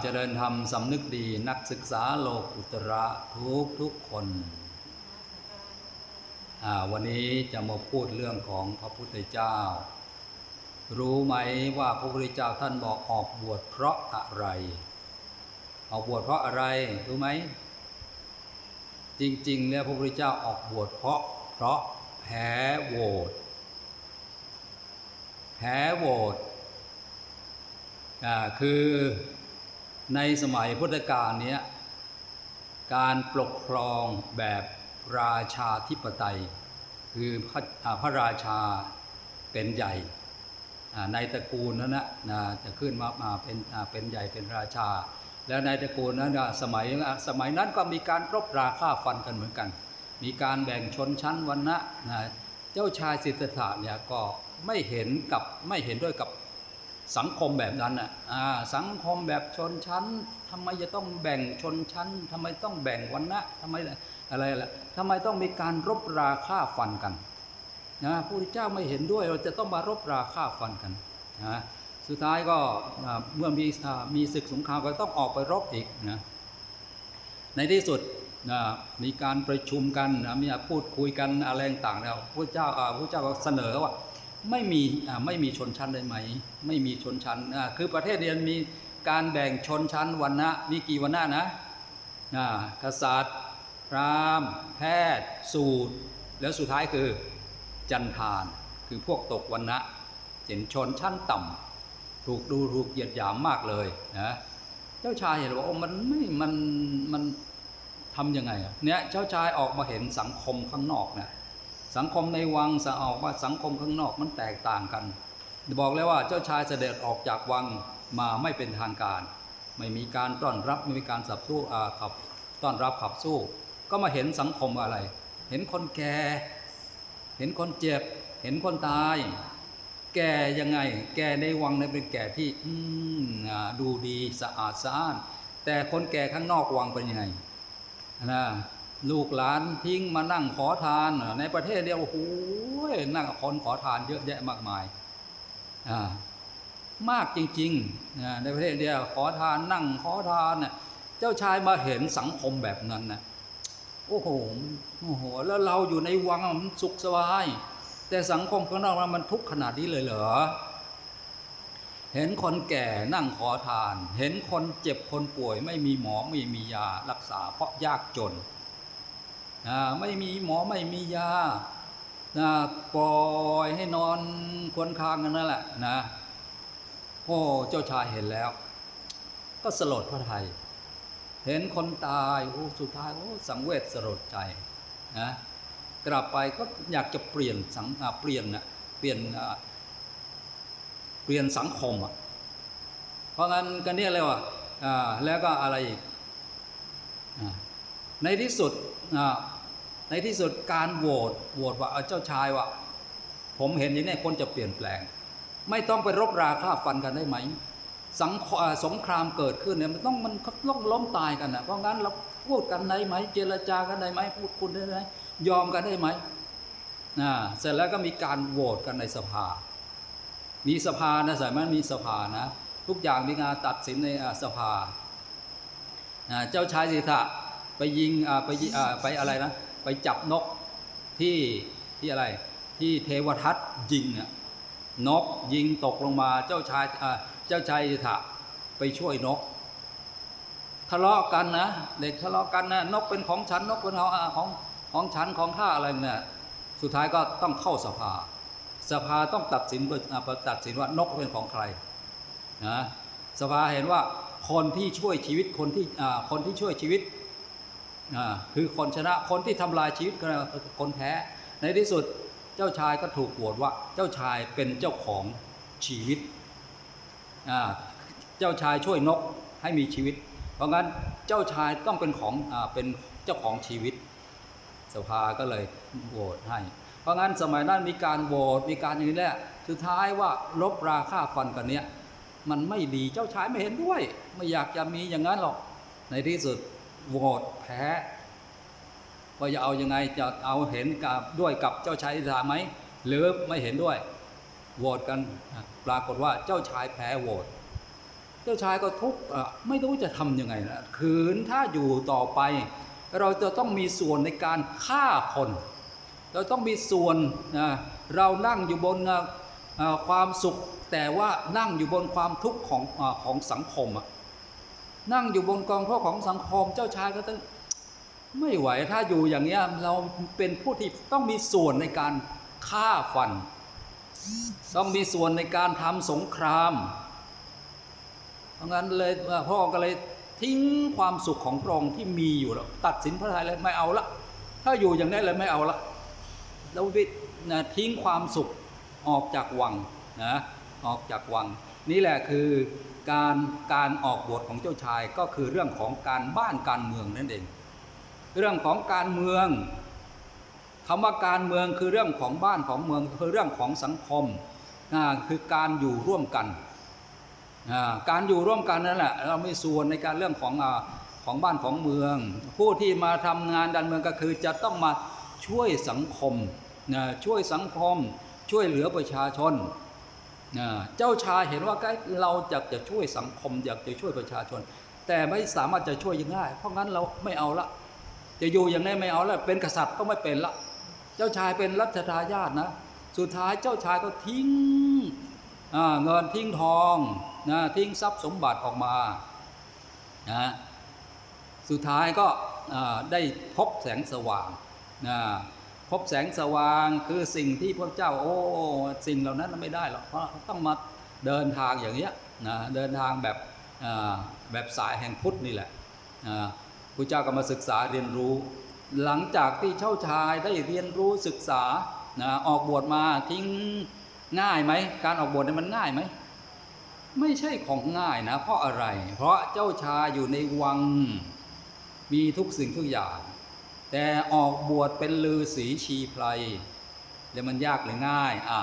เจริญธรรมสำนึกดีนักศึกษาโลกุตระทุกทุกคนวันนี้จะมาพูดเรื่องของพระพุทธเจ้า รู้ไหมว่าพระพุทธเจ้าท่านบอกออกบวชเพราะอะไร ออกบวชเพราะอะไรรู้ไหม จริงๆแล้วพระพุทธเจ้าออกบวชเพราะเพราะแพ้โหวตแพ้โหวตอ่าคือ ในสมัยพุทธกาลเนี้ยการปกครองแบบราชาธิปไตย คือพระพระราชาเป็นใหญ่ในตระกูลนั้นนะนะจะขึ้นมามาเป็นเป็นใหญ่เป็นราชา แล้วในตระกูลนั้นสมัยสมัยนั้นก็มีการรบราฆ่าฟันกันเหมือนกัน มีการแบ่งชนชั้นวรรณะนะเจ้าชายสิทธัตถะเนี่ยก็ไม่เห็นกับไม่เห็นด้วยกับ สังคมแบบนั้นอะสังคมแบบชนชั้นทำไมจะต้องแบ่งชนชั้นทำไมต้องแบ่งวรรณะทำไมอะไรล่ะทำไมต้องมีการรบราฆ่าฟันกันนะพระพุทธเจ้าไม่เห็นด้วยเราจะต้องมารบราฆ่าฟันกันนะสุดท้ายก็เมื่อมีมีศึกสงครามก็ต้องออกไปรบอีกนะในที่สุดนะมีการประชุมกันนะมีพูดคุยกันอะไรต่างๆแล้วพระเจ้าอ่าพระเจ้าก็เสนอว่า ไม่มีไม่มีชนชั้นได้ไหม ไม่มีชนชั้นคือประเทศเรียนมีการแบ่งชนชั้นวรรณะมีกี่วรรณะนะกษัตริย์ พราหมณ์ แพทย์ สูตร แล้วสุดท้ายคือจันทาน คือพวกตกวรรณะเห็นชนชั้นต่ำถูกดูถูกเหยียดหยามมากเลยนะเจ้าชายเห็นว่าโอ้มันไม่มันมันทำยังไงเนี่ยเจ้าชายออกมาเห็นสังคมข้างนอกนะ สังคมในวังสะออกมาสังคมข้างนอกมันแตกต่างกัน บอกเลยว่าเจ้าชายเสด็จออกจากวังมาไม่เป็นทางการ ไม่มีการต้อนรับไม่มีการสับสู้อาขับต้อนรับขับสู้ ก็มาเห็นสังคมอะไร เห็นคนแก่ เห็นคนเจ็บ เห็นคนตาย แก่ยังไง แก่ในวังนี่ยเป็นแก่ที่อืมอ่าดูดีสะอาดสะอ้านแต่คนแก่ข้างนอกวังเป็นยังไงนะ ลูกหลานทิ้งมานั่งขอทาน ในประเทศเดียวโอ้โหนั่งคนขอทานเยอะแยะมากมายอ่ามากจริงๆในประเทศเดียวขอทานนั่งขอทานน่ะเจ้าชายมาเห็นสังคมแบบนั้นนะโอ้โหโอ้โหแล้วเราอยู่ในวังมันสุขสบาย แต่สังคมข้างนอกมันทุกข์ขนาดนี้เลยเหรอเห็นคนแก่นั่งขอทาน เห็นคนเจ็บคนป่วยไม่มีหมอไม่มียารักษาเพราะยากจน ไม่มีหมอไม่มียานะปล่อยให้นอนควนคางกันนั่นแหละนะโอ้เจ้าชายเห็นแล้ว ก็สลดพระไทย เห็นคนตายโอ้สุดท้ายโอ้สังเวชสลดใจนะกลับไปก็อยากจะเปลี่ยนสังเปลี่ยนนะเปลี่ยนเปลี่ยนสังคมอะเพราะงั้นกันเนี่ยเลยว่าอ่าแล้วก็อะไรอีกอ่า ในที่สุดในที่สุดการโหวตโหวตว่าเอาเจ้าชายว่า ผมเห็นอย่างนี้คนจะเปลี่ยนแปลง ไม่ต้องไปรบราฆ่าฟันกันได้ไหมสังคอ่าสงครามเกิดขึ้นเนี่ยมันต้องมันต้องล้มตายกันนะเพราะงั้นเราพูดกันได้ไหม เจรจากันได้ไหมพูดคุณได้ไหมยอมกันได้ไหมเสร็จแล้วก็มีการโหวตกันในสภา มีสภานะสมัยนั้นมีสภานะ ทุกอย่างมีการตัดสินในสภาเจ้าชายสิทธะ ไปยิงไปยิอ่าไปอะไรนะไปจับนกที่ที่อะไรที่เทวทัตยิงอะนกยิงตกลงมาเจ้าชายเจ้าชายสิทธะไปช่วยนก ทะเลาะกันนะเด็กทะเลาะกันนะนกเป็นของฉันนกเป็นของของของฉันของข้าอะไรเนี่ยสุดท้ายก็ต้องเข้าสภา สภาต้องตัดสินตัดสินว่านกเป็นของใครนะสภาเห็นว่าคนที่ช่วยชีวิตคนที่คนที่ช่วยชีวิต คือคนชนะคนที่ทำลายชีวิตก็คนแพ้ ในที่สุดเจ้าชายก็ถูกโหวตว่าเจ้าชายเป็นเจ้าของชีวิต เจ้าชายช่วยนกให้มีชีวิต เพราะงั้นเจ้าชายต้องเป็นของอเป็นเจ้าของชีวิต สภาก็เลยโหวตให้ เพราะงั้นสมัยนั้นมีการโหวตมีการอย่างนี้แหละสุดท้ายว่าลบราค่าฟันกันเนี้ยมันไม่ดีเจ้าชายไม่เห็นด้วย ไม่อยากจะมีอย่างนั้นหรอกในที่สุด โหวตแพ้ว่าจะเอายังไงจะเอาเห็นกับด้วยกับเจ้าชายอิสระไหมหรือไม่เห็นด้วยโหวตกันปรากฏว่าเจ้าชายแพ้โหวตเจ้าชายก็ทุกข์ไม่รู้จะทำยังไงนะคืนถ้าอยู่ต่อไป เราจะต้องมีส่วนในการฆ่าคน เราต้องมีส่วนนะเรานั่งอยู่บนความสุข แต่ว่านั่งอยู่บนความทุกข์ของของสังคมอะ นั่งอยู่บนกองทุกข์ของสังคมเจ้าชายก็ต้องไม่ไหวถ้าอยู่อย่างเงี้ยเราเป็นผู้ที่ต้องมีส่วนในการฆ่าฟัน ต้องมีส่วนในการทำสงคราม เพราะงั้นเลยพระอก็เลยทิ้งความสุขของพระองค์ที่มีอยู่แล้วตัดสินพระทัยเลยไม่เอาละ ถ้าอยู่อย่างนี้เลยไม่เอาละแล้ววินะทิ้งความสุขออกจากวังนะออกจากวัง นี่แหละคือ การการออกบทของเจ้าชายก็คือเรื่องของการบ้านการเมืองนั่นเอง เรื่องของการเมืองคำว่าการเมืองคือเรื่องของบ้านของเมืองคือเรื่องของสังคมคือการอยู่ร่วมกัน การอยู่ร่วมกันนั่นแหละเราไม่ส่วนในการเรื่องของของบ้านของเมือง ผู้ที่มาทำงานดันเมืองก็คือจะต้องมาช่วยสังคมช่วยสังคม ช่วยเหลือประชาชน เจ้าชายเห็นว่าเราอยากจะช่วยสังคมอยากจะช่วยประชาชน แต่ไม่สามารถจะช่วยยังได้เพราะงั้นเราไม่เอาละจะอยู่อย่างนี้ไม่เอาล้วเป็นกษัตริย์ก็ไม่เป็นละเจ้าชายเป็นรัชทายาทนะ สุดท้ายเจ้าชายก็ทิ้งเงินทิ้งทองนะทิ้งทรัพย์สมบัติออกมานะสุดท้ายก็ได้พบแสงสว่างนะ พบแสงสว่างคือสิ่งที่พระเจ้าโอ้สิ่งเหล่านั้นไม่ได้หรอกเพราะต้องมาเดินทางอย่างเงี้ยนะเดินทางแบบแบบสายแห่งพุทธนี่แหละพระเจ้าก็มาศึกษาเรียนรู้ หลังจากที่เช่าชายได้เรียนรู้ศึกษานะออกบวชมาทิ้งง่ายไหมการออกบวชเนี่ยมันง่ายไหมไม่ใช่ของง่ายนะ เพราะอะไร เพราะเจ้าชายอยู่ในวังมีทุกสิ่งทุกอย่าง แต่ออกบวชเป็นลือสีชีไพรแล้วมันยากหรือง่ายอะ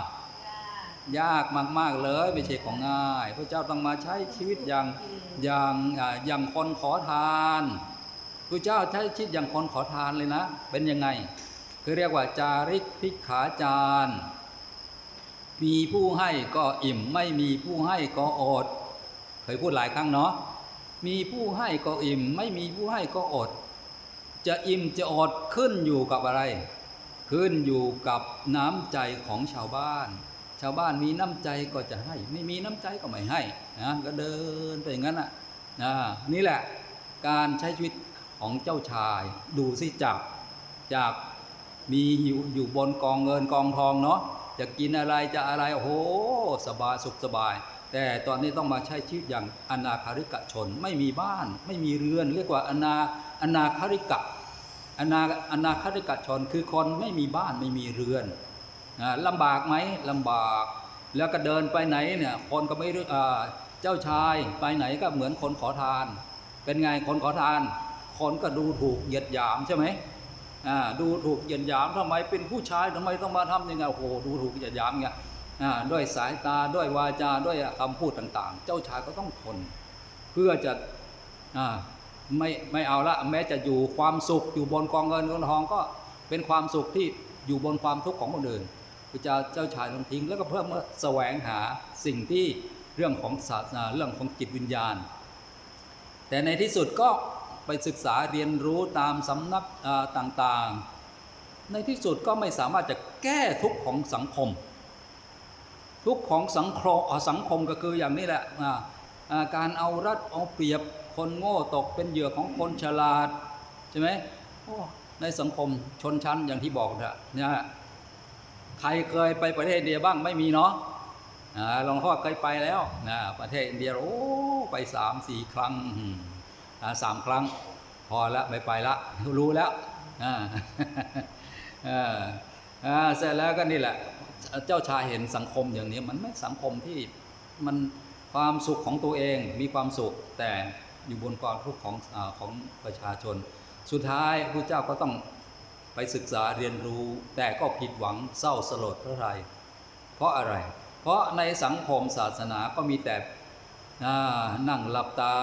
ยากมาก ๆ เลยไม่ใช่ของง่าย พระเจ้าต้องมาใช้ชีวิตอย่างอย่างอ่าอย่างคนขอทานพระเจ้าใช้ชีวิตอย่างคนขอทานเลยนะ เป็นยังไง คือเรียกว่าจาริกพิกขาจารมีผู้ให้ก็อิ่ม ไม่มีผู้ให้ก็อด เคยพูดหลายครั้งเนาะมีผู้ให้ก็อิ่ม ไม่มีผู้ให้ก็อด จะอิ่มจะอดขึ้นอยู่กับอะไร ขึ้นอยู่กับน้ำใจของชาวบ้าน ชาวบ้านมีน้ำใจก็จะให้ ไม่มีน้ำใจก็ไม่ให้นะก็เดินไปอย่างนั้นอะนะนี่แหละการใช้ชีวิตของเจ้าชายดูสิจากจากมีอยู่อยู่บนกองเงินกองทองเนาะจะกินอะไรจะอะไรโอ้โหสบายสุขสบาย แต่ตอนนี้ต้องมาใช้ชีวิตอย่างอนาคาริกะชน ไม่มีบ้านไม่มีเรือน เรียกว่าอนาอนาคาริกะอนาอนาคติกะชนคือคนไม่มีบ้านไม่มีเรือนนะลำบากไหมลำบาก แล้วก็เดินไปไหนเนี่ยคนก็ไม่รู้อ่าเจ้าชายไปไหนก็เหมือนคนขอทาน เป็นไงคนขอทาน คนก็ดูถูกเหยียดหยามใช่ไหมดูถูกเหยียดหยามทำไมเป็นผู้ชายทำไมต้องมาทำยังไงโอ้โหดูถูกเหยียดหยามเงี้ย ด้วยสายตาด้วยวาจาด้วยคำพูดต่างๆ เจ้าชายก็ต้องทน เพื่อจะอไม่ไม่เอาละแม้จะอยู่ความสุขอยู่บนกองเงินกองทองก็เป็นความสุขที่อยู่บนความทุกข์ของคนอื่นพระเจ้าเจ้าชายต้องทิ้ง แล้วก็เพิ่มมาแสวงหาสิ่งที่เรื่องของศาสนาเรื่องของจิตวิญญาณ แต่ในที่สุดก็ไปศึกษาเรียนรู้ตามสำนักต่างๆ ในที่สุดก็ไม่สามารถจะแก้ทุกข์ของสังคม ทุกของสังคมสังคมก็คืออย่างนี้แหละการเอารัดเอาเปรียบคนโง่ตกเป็นเหยื่อของคนฉลาดใช่ไหมในสังคมชนชั้นอย่างที่บอกนะเนี่ยใครเคยไปประเทศอินเดียบ้างไม่มีเนาะหลวงพ่อเคยไปแล้วนะประเทศอินเดียโอ้ไปสามสี่ครั้งสามครั้ง พอแล้วไม่ไปละรู้แล้วเสร็จแล้วก็นี่แหละ เจ้าชายเห็นสังคมอย่างนี้มันไม่สังคมที่มันความสุขของตัวเองมีความสุขแต่อยู่บนความทุกข์ของอของประชาชน สุดท้ายพระเจ้าก็ต้องไปศึกษาเรียนรู้ แต่ก็ผิดหวังเศร้าสลดเพราะอะไรเพราะอะไร เพราะในสังคมศาสนาก็มีแต่นั่งหลับตา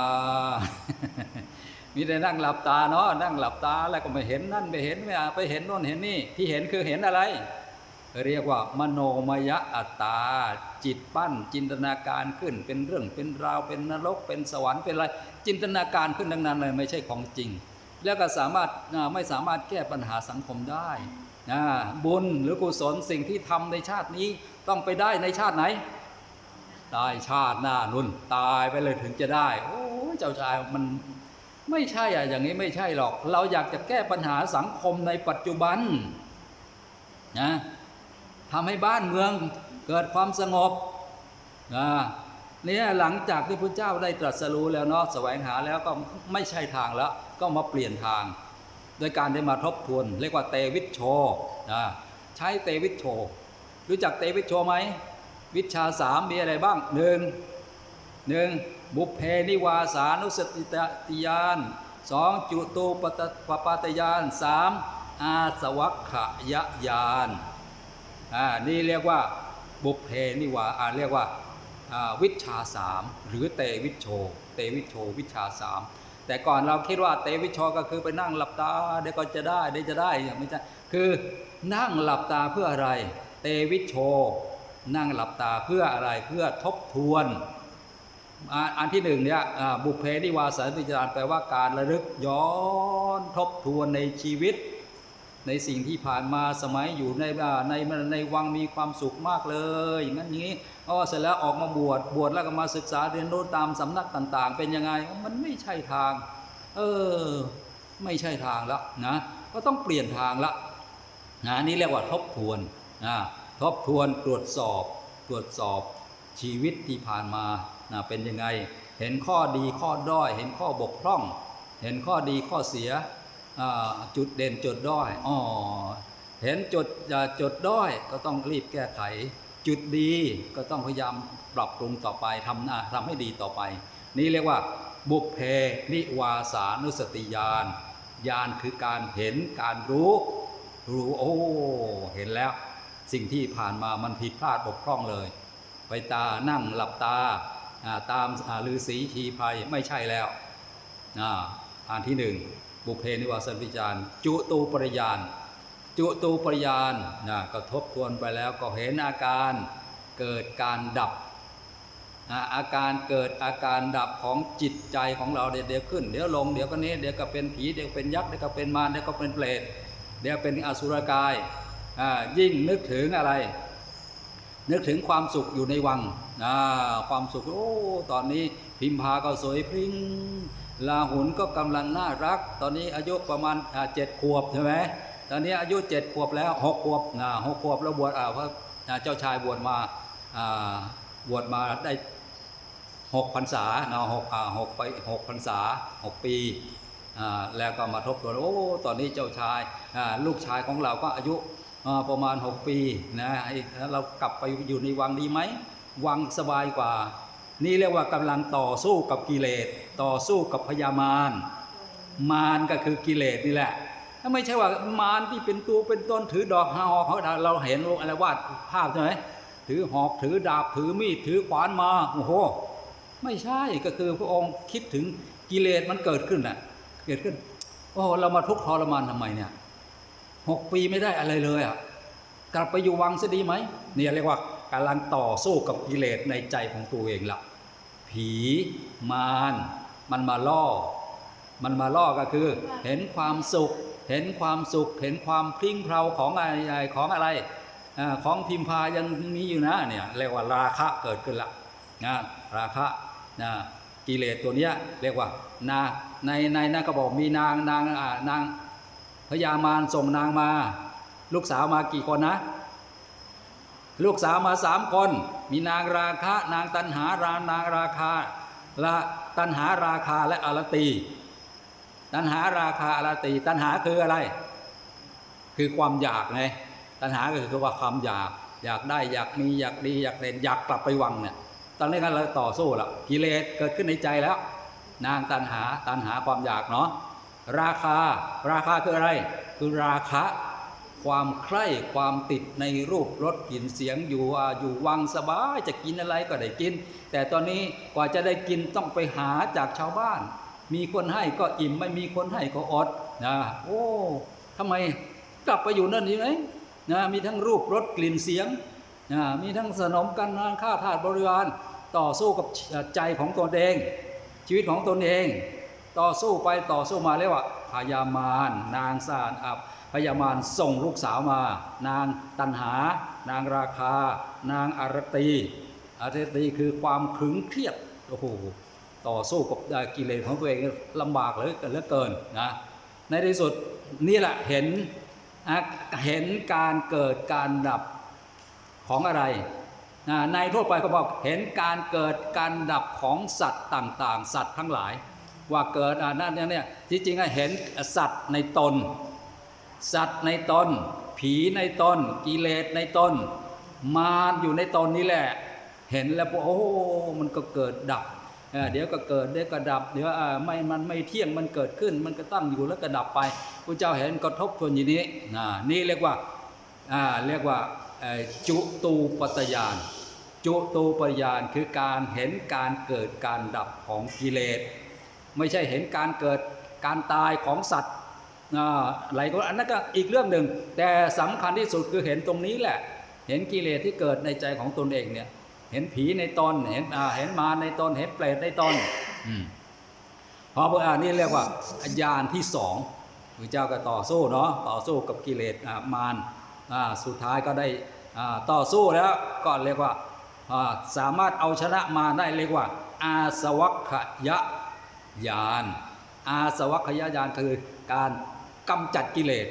มีแต่นั่งหลับตาเนาะนั่งหลับตาแล้วก็ไม่เห็นนั่นไม่เห็นไม่ไปเห็นโน่นเห็นนี่ที่เห็นคือเห็นอะไร เรียกว่ามโนมยอัตตา จิตปั้นจินตนาการขึ้นเป็นเรื่องเป็นราวเป็นนรกเป็นสวรรค์เป็นอะไรจินตนาการขึ้นดังนั้นเลยไม่ใช่ของจริง แล้วก็สามารถไม่สามารถแก้ปัญหาสังคมได้นะบุญหรือกุศลสิ่งที่ทำในชาตินี้ต้องไปได้ในชาติไหนตายชาติหน้านุ่นตายไปเลยถึงจะได้ โอ้เจ้าชายมันไม่ใช่อะอย่างนี้ไม่ใช่หรอก เราอยากจะแก้ปัญหาสังคมในปัจจุบันนะ ทำให้บ้านเมืองเกิดความสงบนะเนี่ยหลังจากที่พระเจ้าได้ตรัสรู้แล้วเนาะแสวงหาแล้วก็ไม่ใช่ทางแล้ว ก็มาเปลี่ยนทาง โดยการได้มาทบทวน เรียกว่าเตวิชโชนะใช้เตวิชโช รู้จักเตวิชโชไหม วิชาสามมีอะไรบ้างหนึ่งหนึ่งบุพเพนิวาสานุสติติยานสองจุตูปปปาตยานสามอาสวัคขยยาน อ่านี่เรียกว่าบุพเพนิวาอ่าเรียกว่าวิชาสามหรือเตวิชโช เตวิชโช วิชาสามแต่ก่อนเราคิดว่าเตวิชโชก็คือไปนั่งหลับตาเดี๋ยวก็จะได้เดี๋ยวจะได้ไม่ใช่คือนั่งหลับตาเพื่ออะไร เตวิชโช นั่งหลับตาเพื่ออะไรเพื่อทบทวน อันที่หนึ่งเนี่ยบุพเพนิวาสานิจารแปลว่าการระลึกย้อนทบทวนในชีวิต ในสิ่งที่ผ่านมาสมัยอยู่ในในในวังมีความสุขมากเลยอย่างนั้นอย่างนี้อ๋อเสร็จแล้วออกมาบวชบวชแล้วก็มาศึกษาเรียนรู้ตามสำนักต่าง ๆ เป็นยังไงมันไม่ใช่ทาง เออ ไม่ใช่ทางแล้วนะ ก็ต้องเปลี่ยนทางละนะนี่เรียกว่าทบทวนนะทบทวนตรวจสอบตรวจสอบชีวิตที่ผ่านมานะเป็นยังไง เห็นข้อดีข้อด้อย เห็นข้อบกพร่อง เห็นข้อดีข้อเสีย จุดเด่นจุดด้อยอ๋อเห็นจุดอ่าจุดด้อยก็ต้องรีบแก้ไข จุดดีก็ต้องพยายามปรับปรุงต่อไปทำหน้าทำให้ดีต่อไป นี่เรียกว่าบุพเพนิวาสานุสติญาณญาณคือการเห็นการรู้ รู้โอ้เห็นแล้ว สิ่งที่ผ่านมามันผิดพลาดบกพร่องเลย ไปตานั่งหลับตาอ่าตามอ่าฤาษีชีไพรไม่ใช่แล้ว อ่าอันที่หนึ่ง บุเพนิวาสนิจารจุตูปริยาน จุตูปริยานนะก็ทบทวนไปแล้วก็เห็นอาการเกิดการดับอ่าอาการเกิดอาการดับของจิตใจของเราเดี๋ยวขึ้น เดี๋ยวลงเดี๋ยวก็นี้เดี๋ยวก็เป็นผีเดี๋ยวเป็นยักษ์เดี๋ยวก็เป็นมารเดี๋ยวก็เป็นเปรตเดี๋ยวเป็นอสุรกายยิ่งนึกถึงอะไร นึกถึงความสุขอยู่ในวังความสุขโอ้ตอนนี้พิมพาก็สวยพริ้ง ลาหุนก็กำลังน่ารัก ตอนนี้อายุประมาณเจ็ดขวบใช่ไหมตอนนี้อายุเจ็ดขวบแล้วหกขวบนะหกขวบแล้วบวชอ่าพระเจ้าชายบวชมาอ่าบวชมาได้หกพรรษานะหกอ่าหกไปหกพรรษาหกปีอ่าแล้วก็มาทบทวนโอ้ตอนนี้เจ้าชายอ่าลูกชายของเราก็อายุประมาณ 6 ปีนะเรากลับไปอยู่ในวังดีไหม วังสบายกว่า นี่เรียกว่ากำลังต่อสู้กับกิเลส ต่อสู้กับพยามารมารก็คือกิเลสนี่แหละถ้าไม่ใช่ว่ามารที่เป็นตัวเป็นต้นถือดอกหอกเขาเราเห็นอะไรวาดภาพใช่ไหมถือหอกถือดาบถือมีดถือขวานมาโอ้โหไม่ใช่ก็คือพระองค์คิดถึงกิเลสมันเกิดขึ้นน่ะเกิดขึ้น โอ้เรามาทุกข์ทรมานทำไมเนี่ยหกปีไม่ได้อะไรเลยอะกลับไปอยู่วังซะดีไหมเนี่ยเรียกว่ากำลังต่อสู้กับกิเลสในใจของตัวเองละผีมาร มันมาล่อ มันมาล่อก็คือ เห็นความสุข เห็นความสุข เห็นความพลิ้งเพลาของอะไรของอะไรของพิมพายังมีอยู่นะเนี่ยเรียกว่าราคะเกิดขึ้นละนะราคะนะกิเลสตัวเนี้ยเรียกว่านาในในนั้นก็บอกมีนางนางนางพญามารส่งนางมา ลูกสาวมากี่คนนะ ลูกสาวมาสามคน มีนางราคะ นางตันหารานางราคา ละตันหาราคาและอารตี ตันหาราคาอารตี ตันหาคืออะไร คือความอยากไงตันหาก็คือว่าความอยาก อยากได้อยากมีอยากดีอยากเด่นอยากกลับไปวังเนี่ยตอนนี้ก็เราต่อสู้ละกิเลสเกิดขึ้นในใจแล้ว นางตันหาตันหาความอยากเนาะราคาราคาคืออะไร คือราคะ ความใคร่ความติดในรูปรสกลิ่นเสียงอยู่อยู่วังสบายจะกินอะไรก็ได้กิน แต่ตอนนี้กว่าจะได้กินต้องไปหาจากชาวบ้าน มีคนให้ก็อิ่มไม่มีคนให้ก็อดนะโอ้ทำไมกลับไปอยู่นั่นดีไหมนะมีทั้งรูปรสกลิ่นเสียงนะมีทั้งสนมกันนานฆ่าทาสบริวารต่อสู้กับใจของตนเอง ชีวิตของตนเอง ต่อสู้ไปต่อสู้มาเรียกว่าพยามารนางสารอับ พยามารส่งลูกสาวมา นางตันหา นางราคา นางอารตีอารตีคือความขึงเครียดโอ้โหต่อสู้กับกิเลสของตัวเองลำบากเหลือเกินเหลือเกินนะในที่สุดนี่แหละเห็นเห็นการเกิดการดับของอะไรในทั่วไปก็บอกเห็นการเกิดการดับของสัตว์ต่าง ๆ สัตว์ทั้งหลาย ว่าเกิดอ่านั่นเนี่ยที่จริงเห็นสัตว์ในตน สัตว์ในตนผีในตนกิเลสในตนมารอยู่ในตนนี่แหละ เห็นแล้วโอ้มันก็เกิดดับเดี๋ยวก็เกิดเดี๋ยวก็ดับเดี๋ยวไม่มันไม่เที่ยงมันเกิดขึ้น มันก็ตั้งอยู่แล้วก็ดับไปพระเจ้าเห็นกระทบทวนอย่างนี้นนี่เรียกว่าเรียกว่าจุตูปัตยานจุตูปยานคือการเห็นการเกิดการดับของกิเลส ไม่ใช่เห็นการเกิดการตายของสัตว์ อ่าอะไรก็อันนั้นก็อีกเรื่องหนึ่งแต่สำคัญที่สุดคือเห็นตรงนี้แหละ เห็นกิเลสที่เกิดในใจของตนเองเนี่ย เห็นผีในตนเห็นอ่าเห็นมารในตนเห็นเปรตในตนอืมพอพระอ่านนี่เรียกว่าญาณที่สองพระเจ้าก็ต่อสู้เนาะต่อสู้กับกิเลสอ่ามารอ่าสุดท้ายก็ได้อ่าต่อสู้แล้วก็เรียกว่าอ่าสามารถเอาชนะมารได้เรียกว่า อาสวัคยะญาณอาสวัคยญาณคือการ กำจัดกิเลส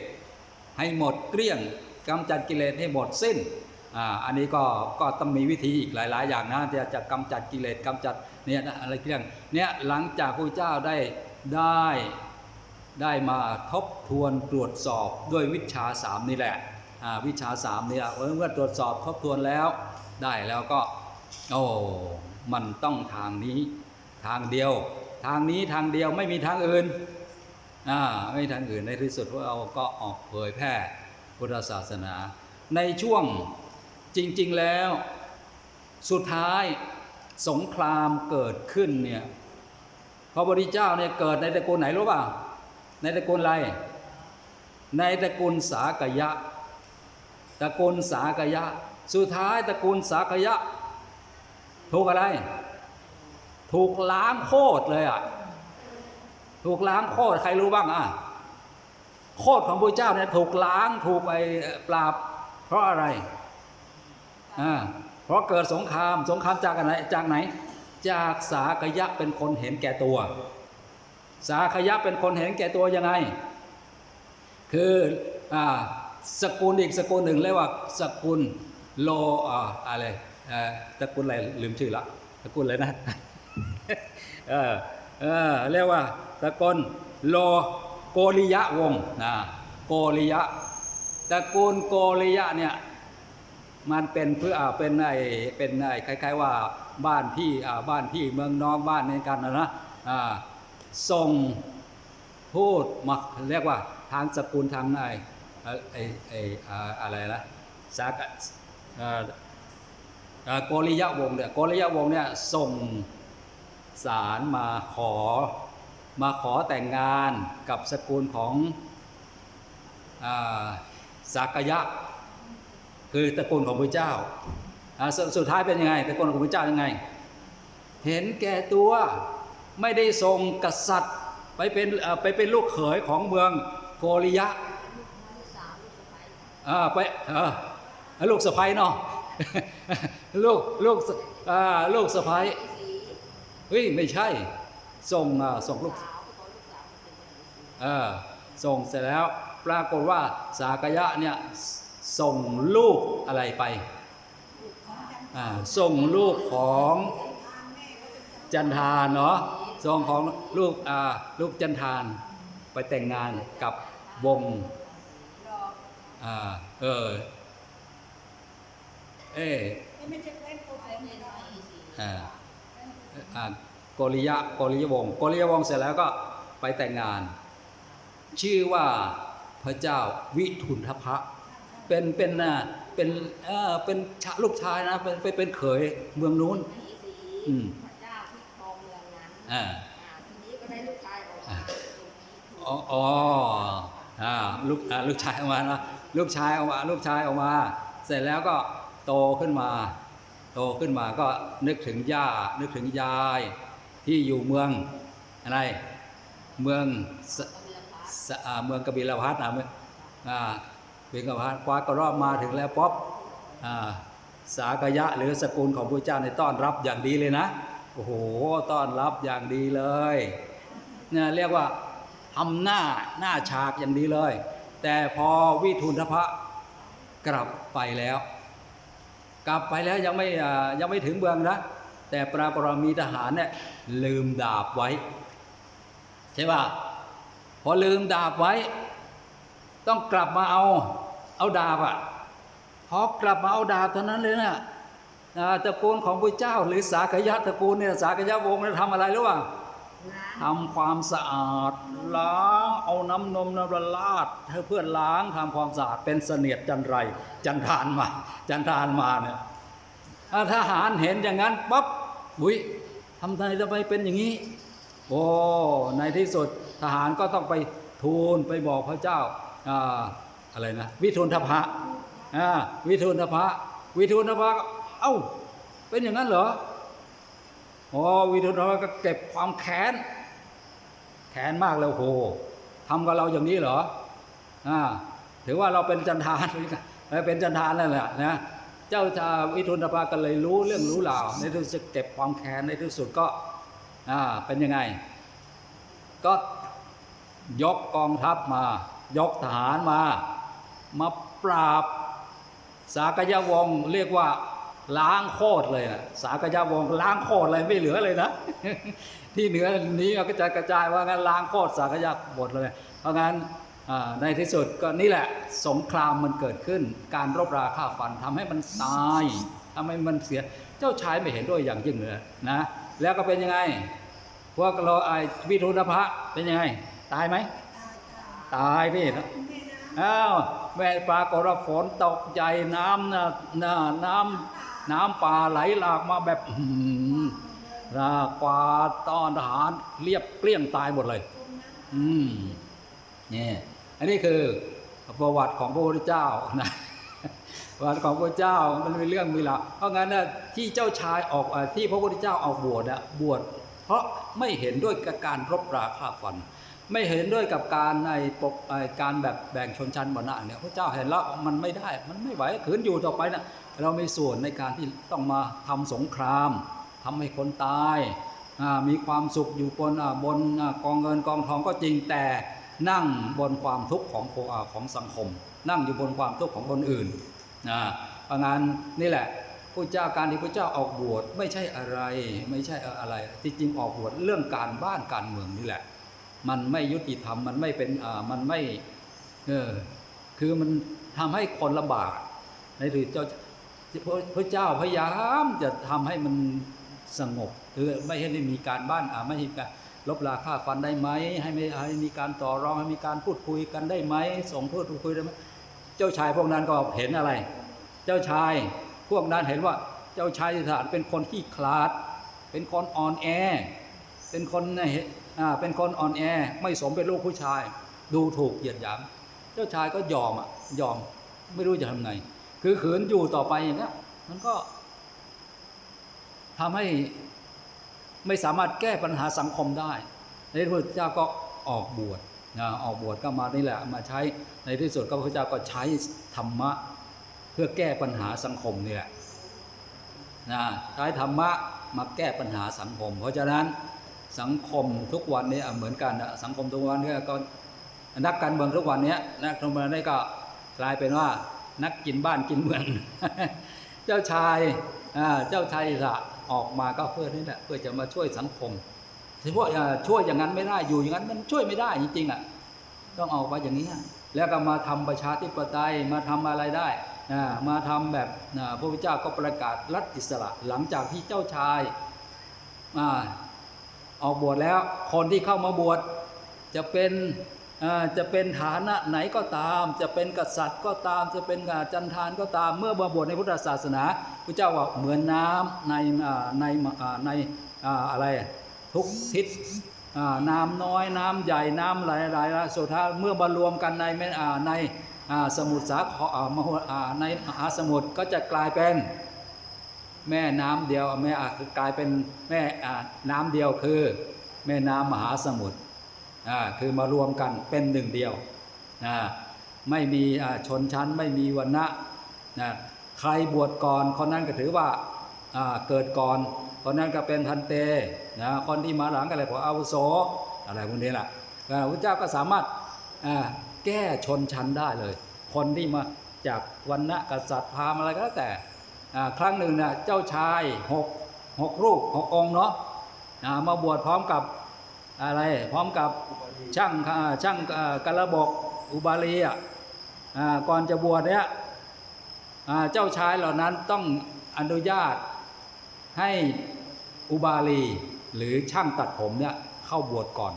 ให้หมดเกลี้ยงกำจัดกิเลสให้หมดสิ้นอ่าอันนี้ก็ก็ต้องมีวิธีอีกหลาย ๆ อย่างนะที่จะกำจัดกิเลสกำจัดเนี่ยอะไรเกลี้ยงเนี่ยหลังจากพระเจ้าได้ได้ได้มาทบทวนตรวจสอบด้วยวิชาสามนี่แหละอ่าวิชาสามเนี่ยเมื่อตรวจสอบทบทวนแล้วได้แล้วก็โอ้มันต้องทางนี้ทางเดียว ทางนี้ทางเดียวไม่มีทางอื่น ไม่มีทางอื่นในที่สุดพวกเราก็ออกเผยแพร่พุทธศาสนา ในช่วงจริง ๆแล้วสุดท้ายสงครามเกิดขึ้นเนี่ยพระพุทธเจ้าเนี่ยเกิดในตระกูลไหนรู้ป่ะในตระกูลอะไร ในตระกูลสากยะ ตระกูลสากยะ สุดท้ายตระกูลสากยะ ถูกอะไร ถูกล้างโคตรเลยอะ ถูกล้างโคตรใครรู้บ้างอะโคตรของพระเจ้าเนี่ยถูกล้างถูกไปปราบ เพราะอะไรอ่าเพราะเกิดสงครามสงครามจากไหนจากไหน จากสากยะเป็นคนเห็นแก่ตัว สากยะเป็นคนเห็นแก่ตัวยังไง คืออ่าสกุลอีกสกุลหนึ่งเรียกว่าสกุลโลอ่าอะไรสกุลอะไรลืมชื่อละสกุลอะไรนะเออเออเรียกว่า ตระกูลโลโกริยะวงนะโกริยะตระกูลโกริยะเนี่ยมันเป็นเพื่อเป็นไอเป็นไอคล้าย ๆ ว่าบ้านพี่บ้านพี่เมืองน้องบ้านในกันนะนะส่งพูดมาเรียกว่าทางสกุลทางไอไอไออะไรนะสากโกริยะวงเนี่ยโกริยะวงเนี่ยส่งศาลมาขอ มาขอแต่งงานกับสกุลของสากยะ คือตระกูลของพระเจ้าสสุดท้ายเป็นยังไงตระกูลของพระเจ้ายังไง เห็นแก่ตัวไม่ได้ทรงกษัตริย์ไปเป็นไปเป็นลูกเขยของเมืองโกริยะอ่าไปลูกสะใภ้เนาะลูกลูกอ่าลูกสะใภ้เฮ้ยไม่ใช่ ส่งอ่าส่งลูกเออส่งเสร็จแล้ว ปรากฏว่าสากยะเนี่ยส่งลูกอะไรไปอ่าส่งลูกของจันทานเนาะส่งของลูกอ่าลูกจันทานไปแต่งงานกับวงอ่าเออเอออ่าอ่าโกริยะโกริยวงศ์โกริยวงศ์เสร็จแล้วก็ไปแต่งงาน ชื่อว่าพระเจ้าวิทุนทพะเป็นเป็นอ่าเป็นเออเป็นชะลูกชายนะเป็นเป็นเป็นเขยเมืองนู้นอืมพระเจ้าที่ครองเมืองนั้นอ่าอ่าทีนี้ก็ได้ลูกชายออกมาอ๋ออ๋ออ่าลูกอ่าลูกชายออกมานะลูกชายออกมาลูกชายออกมา เสร็จแล้วก็โตขึ้นมา โตขึ้นมาก็นึกถึงย่านึกถึงยาย ที่อยู่เมืองอะไร เมืองสสเมืองกบิลพัทนะเมืองอ่าเมืองกบิลพัทคว้ากระรอบมาถึงแล้วป๊อบอ่าสากยะหรือสกุลของพระเจ้าในต้อนรับอย่างดีเลยนะ โอ้โห ต้อนรับอย่างดีเลยเนี่ยเรียกว่าทำหน้าหน้าฉากอย่างดีเลย แต่พอวิทุนทพะกลับไปแล้ว กลับไปแล้วยังไม่ยังไม่ถึงเมืองนะ แต่ปรากฏว่ามีทหารเนี่ยลืมดาบไว้ ใช่ป่ะพอลืมดาบไว้ ต้องกลับมาเอาเอาดาบอะพอกลับมาเอาดาบเท่านั้นเลยนะอ่าตระกูลของพระเจ้า หรือสากยะตระกูลเนี่ยสากยะวงศ์เนี่ยทำอะไรรู้ป่ะทำความสะอาดล้างเอาน้ำนมน้ำละลาดเพื่อล้างทำความสะอาดเป็นเสนียดจันไร จันทานมา จันทานมาเนี่ย ทหารเห็นอย่างนั้นปั๊บบุยทำไมทำไมเป็นอย่างนี้ โอ้ในที่สุดทหารก็ต้องไปทูลไปบอกพระเจ้าอ่าอะไรนะวิทูลทพะอ่าวิทูลทพะวิทูลทพะเอ้าเป็นอย่างนั้นเหรอโอ้วิทูลทพะก็เก็บความแค้นแค้นมากเลยโอ้โหทำกับเราอย่างนี้เหรออ่าถือว่าเราเป็นจันทานเป็นจันทานนั่นแหละนะ เจ้าชาวิทุนทภาก็เลยรู้เรื่องรู้ราวในที่สุดเก็บความแค้นในที่สุดก็อ่าเป็นยังไง ก็ยกกองทัพมา ยกทหารมา มาปราบ สากยวงเรียกว่าล้างโคตรเลยนะสากยวงล้างโคตรเลยไม่เหลือเลยนะ ที่เหนือนี้ก็จะกระจายว่างั้นล้างโคตรสากยะหมดเลย เพราะงั้น ในที่สุดก็นี่แหละสงครามมันเกิดขึ้น การรบราฆ่าฟันทำให้มันตายทำให้มันเสียเจ้าชายไม่เห็นด้วยอย่างยิ่งเลยนะแล้วก็เป็นยังไงพวกเราไอ้วิทุนพระเป็นยังไง ตายไหมตายพี่นะอ้าวแม่ปรากฏว่าฝนตกใจน้ำนะนะน้ำน้ำป่าไหลหลากมาแบบรากว่าต้อนทหารเรียบเกลี้ยงตายหมดเลย อืมนี่ อันนี้คือประวัติของพระพุทธเจ้านะประวัติของพระเจ้ามันเป็นเรื่องมีราวเพราะงั้นนะที่เจ้าชายออกที่พระพุทธเจ้าออกบวชนะบวชเพราะไม่เห็นด้วยกับการรบราฆ่าฟัน ไม่เห็นด้วยกับการในปกเอ่อการแบบแบ่งชนชั้นวรรณะเนี่ยพระเจ้าเห็นแล้วมันไม่ได้มันไม่ไหวขืนอยู่ต่อไปนะเรามีส่วนในการที่ต้องมาทำสงครามทำให้คนตายมีความสุขอยู่บนบนกองเงินกองทองก็จริงแต่ นั่งบนความทุกข์ของของสังคม นั่งอยู่บนความทุกข์ของคนอื่นนะเพราะงั้นนี่แหละพระเจ้าการที่พระเจ้าออกบวชไม่ใช่อะไรไม่ใช่อะไรที่จริงออกบวชเรื่องการบ้านการเมืองนี่แหละ มันไม่ยุติธรรมมันไม่เป็นอ่ามันไม่เออคือมันทำให้คนลำบากในที่เจ้าพระเจ้าพยายามจะทำให้มันสงบคือไม่ให้ได้มีการบ้านอ่าไม่ให้การ ลบราค่าฟันได้ไหมให้ไม่ให้มีการต่อรองให้มีการพูดคุยกันได้ไหมส่งพูดคุยได้ไหมเจ้าชายพวกนั้นก็เห็นอะไร เจ้าชายพวกนั้นเห็นว่าเจ้าชายสิทธัตถะเป็นคนที่คลาด เป็นคนอ่อนแอ เป็นคนเนี่ยอ่าเป็นคนอ่อนแอ ไม่สมเป็นลูกผู้ชาย ดูถูกเหยียดหยาม เจ้าชายก็ยอมอะยอมไม่รู้จะทำไงคือขืนอยู่ต่อไปอย่างเงี้มันก็ทำให้ ไม่สามารถแก้ปัญหาสังคมได้ ในที่พระเจ้าก็ออกบวชนะออกบวชก็มานี่แหละมาใช้ในที่สุดก็พระเจ้าก็ใช้ธรรมะเพื่อแก้ปัญหาสังคมนี่แหละนะใช้ธรรมะมาแก้ปัญหาสังคม เพราะฉะนั้นสังคมทุกวันนี้เหมือนกันนะสังคมทุกวันนี้ก็นักการเมืองทุกวันนี้นักการเมืองนี่ก็กลายเป็นว่านักกินบ้านกินเมือง เจ้าชายเจ้าชายอิสระ ออกมาก็เพื่อนี่แหละเพื่อจะมาช่วยสังคมถึงว่าช่วยอย่างนั้นไม่ได้อยู่อย่างนั้นมันช่วยไม่ได้จริงๆอะต้องออกมาอย่างนี้แล้วก็มาทำประชาธิปไตยมาทำอะไรได้นะมาทำแบบนะพระพุทธเจ้าก็ประกาศรัฐอิสระหลังจากที่เจ้าชายออกบวชแล้วคนที่เข้ามาบวชจะเป็น จะเป็นฐานะไหนก็ตาม จะเป็นกษัตริย์ก็ตาม จะเป็นจันทานก็ตาม เมื่อมาบวชในพุทธศาสนาพระเจ้าว่าเหมือนน้ำในในในอะไรทุกทิศน้ำน้อยน้ำใหญ่น้ำหลไหลละสุดท้ายเมื่อมารวมกันในในสมุทรสาครอ่ามโหาในมหาสมุทรก็จะกลายเป็นแม่น้ำเดียวแม่กลายเป็นแม่น้ำเดียวคือ แม่น้ำมหาสมุทร คือมารวมกันเป็นหนึ่งเดียวนะไม่มีชนชั้นไม่มีวรรณะนะใครบวชก่อนคนนั้นก็ถือว่าเกิดก่อนคนนั้นก็เป็นทันเตนะคนที่มาหลังก็เลยกว่าอาวุโสอะไรพวกนี้แหละอ่าพระเจ้าก็สามารถแก้ชนชั้นได้เลย คนที่มาจากวรรณะกษัตริย์พราหมณ์อะไรก็แล้วแต่ครั้งหนึ่งเนี่ยเจ้าชายหกหกรูปหกองเนาะมาบวชพร้อมกับ อะไรพร้อมกับช่างช่างกระบอกอุบาลีอะก่อนจะบวชเนี่ยเจ้าชายเหล่านั้นต้องอนุญาตให้อุบาลีหรือช่างตัดผมเนี่ยเข้าบวชก่อน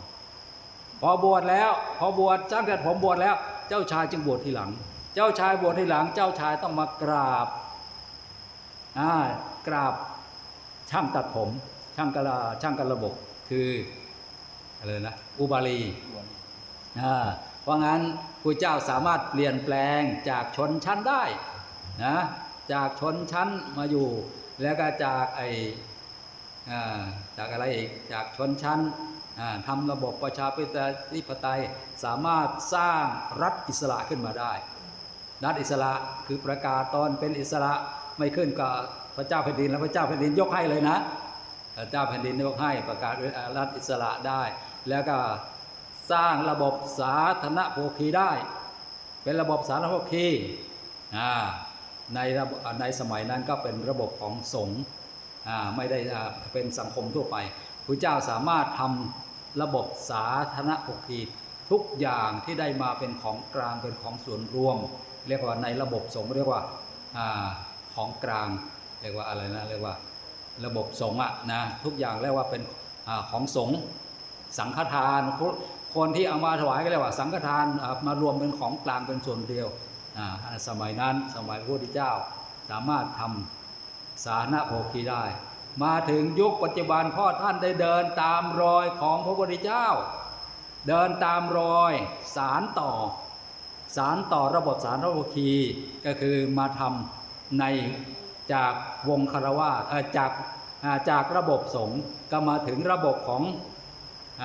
พอบวชแล้วพอบวชช่างตัดผมบวชแล้ว เจ้าชายจึงบวชทีหลัง เจ้าชายบวชทีหลัง เจ้าชายต้องมากราบกราบช่างตัดผมช่างกระช่างกระบบคือ อะไรนะอุบาลีอ่าเพราะงั้นพระเจ้าสามารถเปลี่ยนแปลงจากชนชั้นได้นะจากชนชั้นมาอยู่ แล้วก็จากไออ่าจากอะไรอีกจากชนชั้นอ่าทำระบบประชาธิปไตยสามารถสร้างรัฐอิสระขึ้นมาได้ รัฐอิสระคือประกาศตอนเป็นอิสระไม่ขึ้นกับพระเจ้าแผ่นดินแล้วพระเจ้าแผ่นดินยกให้เลยนะพระ เจ้าแผ่นดินยกให้ประกาศรัฐอิสระได้ แล้วก็สร้างระบบสาธารณโภคีได้ เป็นระบบสาธารณโภคีในในสมัยนั้นก็เป็นระบบของสงฆ์ไม่ได้เป็นสังคมทั่วไปพระเจ้าสามารถทำระบบสาธารณภคีทุกอย่างที่ได้มาเป็นของกลางเป็นของส่วนรวม เรียกว่าในระบบสงฆ์เรียกว่าของกลางเรียกว่าอะไรนะเรียกว่า ระบบสงฆ์อะนะทุกอย่างเรียกว่าเป็นอของสงฆ์สังฆทาน คนที่เอามาถวายก็เรียกว่า สังฆทานมารวมเป็นของกลางเป็นส่วนเดียวสมัยนั้นสมัยพระพุทธเจ้าสามารถทำสาธารณโภคีได้ มาถึงยุคปัจจุบันพ่อท่านได้เดินตามรอยของพระพุทธเจ้า เดินตามรอยสารต่อ สารต่อระบบสารระบบคีก็คือมาทำใน จากวงคารวาสจากจากระบบสงฆ์ก็มาถึงระบบของอ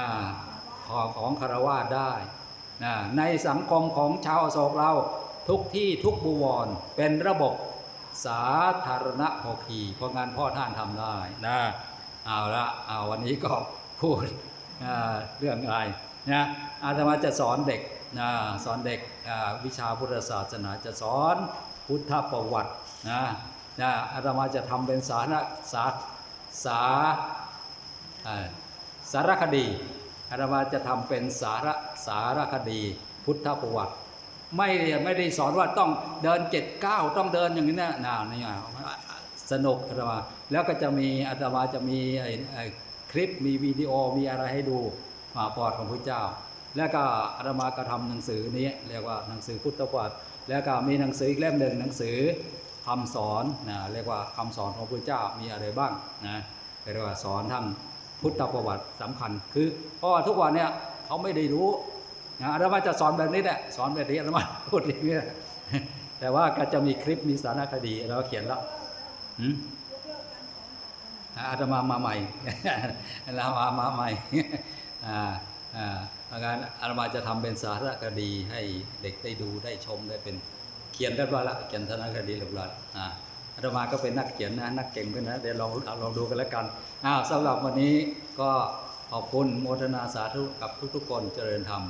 ของของคารวาสได้ในสังคมของชาวอโศกเราทุกที่ทุกบุวรเป็นระบบสาธารณโภคีเพราะงานพ่อท่านทำได้นะเอาละเอาวันนี้ก็พูดเรื่องอะไรนะอาตมาจะสอนเด็กนะสอนเด็กวิชาพุทธศาสนาจะสอนพุทธประวัตินะ นะอาตมาจะทำเป็นสารสาสาสารคดีอาตมาจะทำเป็นสารสารคดี พุทธประวัติไม่ไม่ได้สอนว่าต้องเดินเจ็ดเก้าต้องเดินอย่างนี้นะนะนี่สนุกอาตมาแล้วก็จะมีอาตมาจะมีอ้ไอ้คลิปมีวิดีโอมีอะไรให้ดูมาปอดของพระเจ้า แล้วก็อาตมาก็ทำหนังสือนี้เรียกว่าหนังสือพุทธประวัติแล้วก็มีหนังสืออีกเล่มหนึ่งหนังสือ คำสอนนะเรียกว่าคำสอนของพระเจ้ามีอะไรบ้างนะเรียกว่าสอนทั้งพุทธประวัติสำคัญ คือเพราะว่าทุกวันเนี่ยเขาไม่ได้รู้นะอาตมาจะสอนแบบนี้แหละสอนแบบนี้อาตมาพูดอย่างนี้แต่ว่าก็จะมีคลิปมีสารคดีเราเขียนแล้วหืมอาตมามาใหม่เรามามาใหม่อ่าอ่าราะงั้นอาตมาจะทำเป็นสารคดีให้เด็กได้ดูได้ชมได้เป็น เขียนเรียบร้อยละเขียนสารคดีเรียบร้อยอ่าอาตมาก็เป็นนักเขียนนะนักเก่งกันนะเดี๋ยวลองลองดูกันแล้วกันอ้าวสำหรับวันนี้ก็ขอบคุณโมทนาสาธุกับทุกๆคนเจริญธรรม